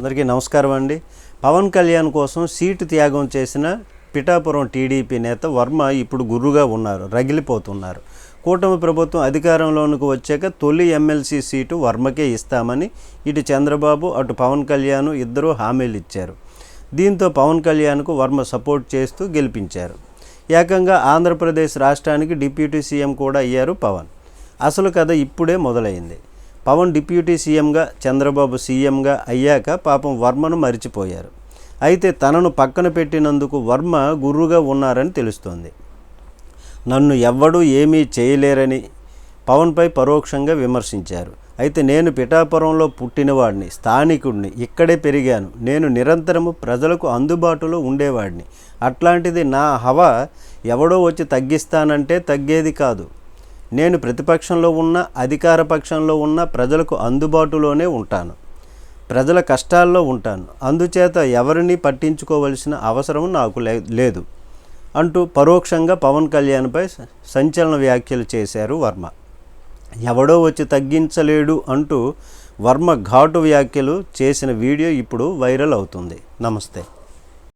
అందరికీ నమస్కారం అండి. పవన్ కళ్యాణ్ కోసం సీటు త్యాగం చేసిన పిఠాపురం టీడీపీ నేత వర్మ ఇప్పుడు గుర్రుగా ఉన్నారు రగిలిపోతున్నారు. కూటమి ప్రభుత్వం అధికారంలోనికి వచ్చాక తొలి ఎమ్మెల్సీ సీటు వర్మకే ఇస్తామని ఇటు చంద్రబాబు అటు పవన్ కళ్యాణ్ ఇద్దరూ హామీలు ఇచ్చారు దీంతో పవన్ కళ్యాణ్కు వర్మ సపోర్ట్ చేస్తూ గెలిపించారు. ఏకంగా ఆంధ్రప్రదేశ్ రాష్ట్రానికి డిప్యూటీ సీఎం కూడా అయ్యారు పవన్. అసలు కథ ఇప్పుడే మొదలైంది. పవన్ డిప్యూటీ సీఎంగా చంద్రబాబు సీఎంగా అయ్యాక పాపం వర్మను మరిచిపోయారు. అయితే తనను పక్కన పెట్టినందుకు వర్మ గుర్రుగా ఉన్నారని తెలుస్తోంది. నన్ను ఎవ్వడూ ఏమీ చేయలేరని పవన్పై పరోక్షంగా విమర్శించారు. అయితే నేను పిఠాపురంలో పుట్టినవాడిని స్థానికుడిని ఇక్కడే పెరిగాను. నేను నిరంతరము ప్రజలకు అందుబాటులో ఉండేవాడిని. అట్లాంటిది నా హవ ఎవడో వచ్చి తగ్గిస్తానంటే తగ్గేది కాదు. నేను ప్రతిపక్షంలో ఉన్న అధికార పక్షంలో ఉన్న ప్రజలకు అందుబాటులోనే ఉంటాను. ప్రజల కష్టాల్లో ఉంటాను. అందుచేత ఎవరిని పట్టించుకోవలసిన అవసరం నాకు లే- లేదు అంటూ పరోక్షంగా పవన్ కళ్యాణ్పై సంచలన వ్యాఖ్యలు చేశారు వర్మ. ఎవడో వచ్చి తగ్గించలేడు అంటూ వర్మ ఘాటు వ్యాఖ్యలు చేసిన వీడియో ఇప్పుడు వైరల్ అవుతుంది. నమస్తే.